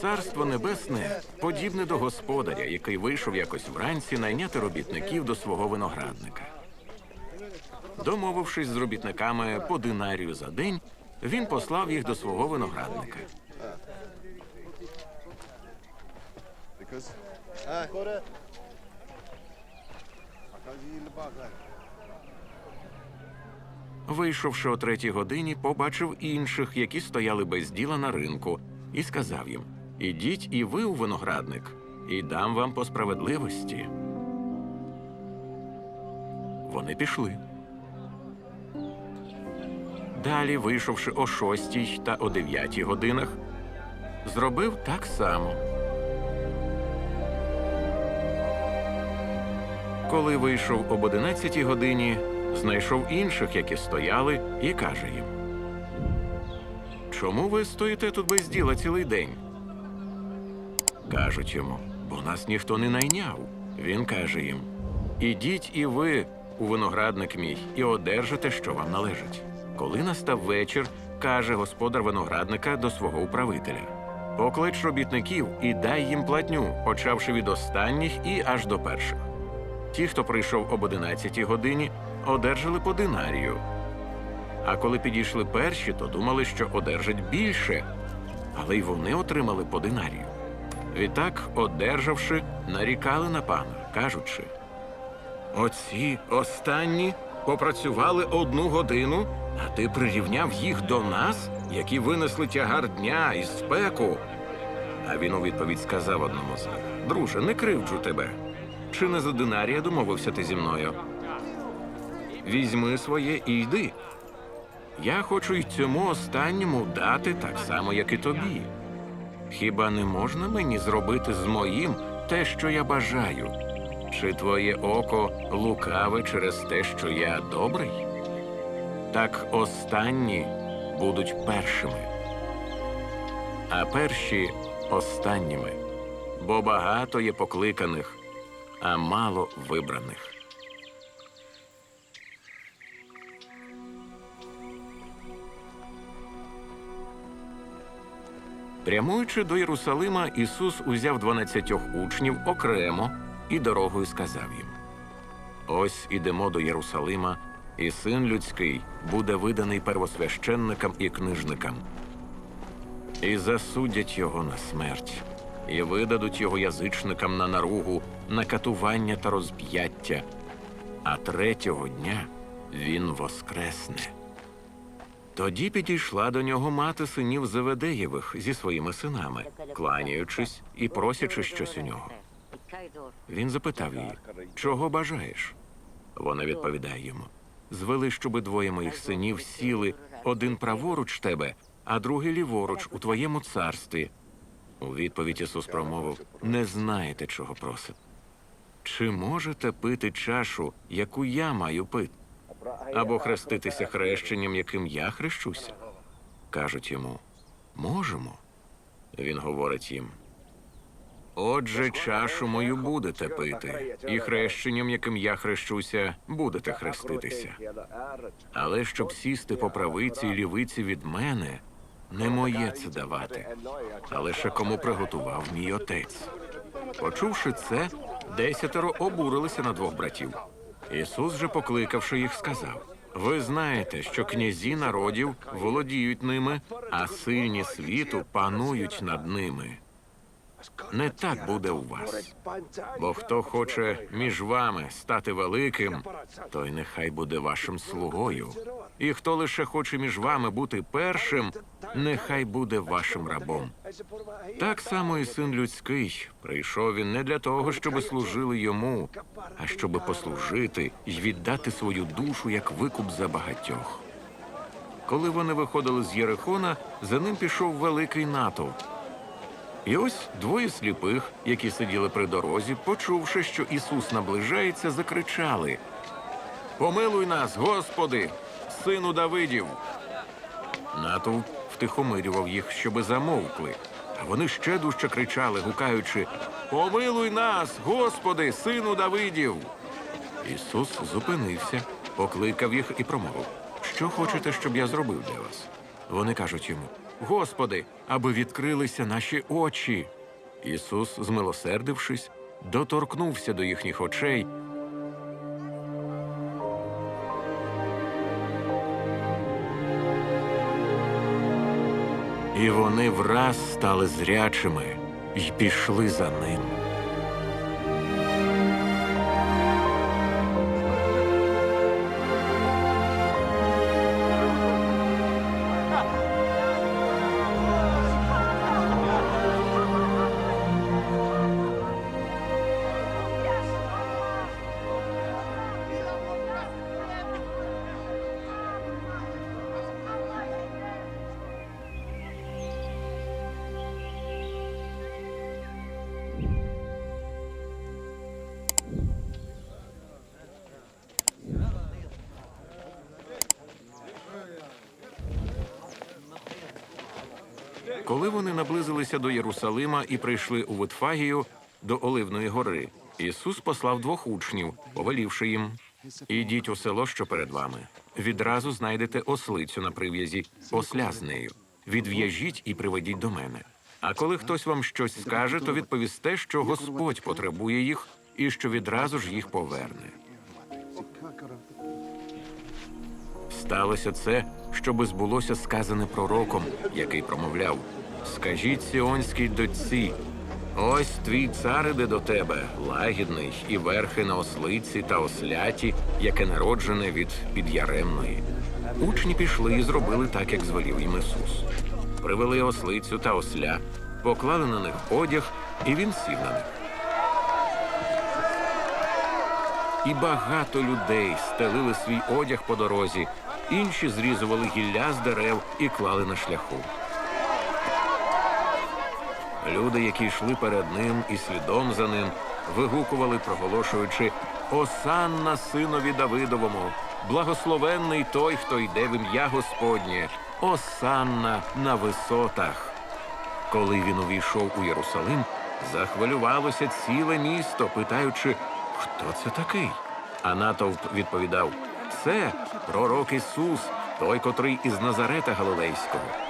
Царство небесне подібне до господаря, який вийшов якось вранці найняти робітників до свого виноградника. Домовившись з робітниками по динарію за день, він послав їх до свого виноградника. Вийшовши о третій годині, побачив інших, які стояли без діла на ринку, і сказав їм: Ідіть і ви у виноградник, і дам вам по справедливості. Вони пішли. Далі, вийшовши о шостій та о дев'ятій годинах, зробив так само. Коли вийшов об одинадцятій годині, знайшов інших, які стояли, і каже їм: Чому ви стоїте тут без діла цілий день? Кажуть йому, бо нас ніхто не найняв. Він каже їм: Ідіть і ви у виноградник мій, і одержите, що вам належить. Коли настав вечір, каже господар виноградника до свого управителя: Поклич робітників і дай їм платню, почавши від останніх і аж до перших. Ті, хто прийшов об 11 годині, одержали по динарію. А коли підійшли перші, то думали, що одержать більше, але й вони отримали по динарію. Відтак, одержавши, нарікали на пана, кажучи: Оці останні попрацювали одну годину, а ти прирівняв їх до нас, які винесли тягар дня і спеку. А він у відповідь сказав одному з них: Друже, не кривджу тебе. Чи не за динарія домовився ти зі мною? Візьми своє і йди. Я хочу й цьому останньому дати так само, як і тобі. Хіба не можна мені зробити з моїм те, що я бажаю? Чи твоє око лукаве через те, що я добрий? Так останні будуть першими, а перші останніми, бо багато є покликаних, а мало вибраних. Прямуючи до Єрусалима, Ісус узяв дванадцятьох учнів окремо і дорогою сказав їм: Ось ідемо до Єрусалима, і син людський буде виданий первосвященникам і книжникам. І засудять його на смерть, і видадуть його язичникам на наругу, на катування та розп'яття, а третього дня він воскресне. Тоді підійшла до нього мати синів Зеведеєвих зі своїми синами, кланяючись і просячи щось у нього. Він запитав її, чого бажаєш? Вона відповідає йому: звели, щоби двоє моїх синів сіли один праворуч тебе, а другий ліворуч у твоєму царстві. У відповідь Ісус промовив: Не знаєте, чого просите. Чи можете пити чашу, яку я маю пити? Або хреститися хрещенням, яким я хрещуся? Кажуть йому, можемо. Він говорить їм. Отже, чашу мою будете пити, і хрещенням, яким я хрещуся, будете хреститися. Але щоб сісти по правиці і лівиці від мене, не моє це давати, а лише кому приготував мій отець. Почувши це, десятеро обурилися на двох братів. Ісус же, покликавши їх, сказав: Ви знаєте, що князі народів володіють ними, а сильні світу панують над ними. Не так буде у вас. Бо хто хоче між вами стати великим, той нехай буде вашим слугою. І хто лише хоче між вами бути першим, нехай буде вашим рабом. Так само і син людський прийшов він не для того, щоби служили йому, а щоби послужити і віддати свою душу як викуп за багатьох. Коли вони виходили з Єрихона, за ним пішов великий натовп. І ось двоє сліпих, які сиділи при дорозі, почувши, що Ісус наближається, закричали: Помилуй нас, Господи, сину Давидів. Натовп втихомирював їх, щоби замовкли. А вони ще дужче кричали, гукаючи: Помилуй нас, Господи, сину Давидів. Ісус зупинився, покликав їх і промовив: Що хочете, щоб я зробив для вас? Вони кажуть йому: Господи, аби відкрилися наші очі. Ісус, змилосердившись, доторкнувся до їхніх очей. І вони враз стали зрячими й пішли за ним. Коли вони наблизилися до Єрусалима і прийшли у Витфагію до Оливної гори, Ісус послав двох учнів, повелівши їм: Ідіть у село, що перед вами. Відразу знайдете ослицю на прив'язі, осля з нею. Відв'яжіть і приведіть до мене. А коли хтось вам щось скаже, то відповісте, що Господь потребує їх і що відразу ж їх поверне. Сталося це, щоби збулося сказане пророком, який промовляв: Скажіть сіонській дочці, ось твій цар іде до тебе, лагідний, і верхи на ослиці та осляті, яке народжене від підяремної. Учні пішли і зробили так, як звелів їм Ісус. Привели ослицю та осля, поклали на них одяг, і він сів на них. І багато людей стелили свій одяг по дорозі, інші зрізували гілля з дерев і клали на шляху. Люди, які йшли перед ним і слідом за ним, вигукували, проголошуючи Осанна синові Давидовому, благословенний той, хто йде в ім'я Господнє, Осанна на висотах. Коли він увійшов у Єрусалим, захвилювалося ціле місто, питаючи, хто це такий? А натовп відповідав: Це пророк Ісус, той, котрий із Назарета Галилейського.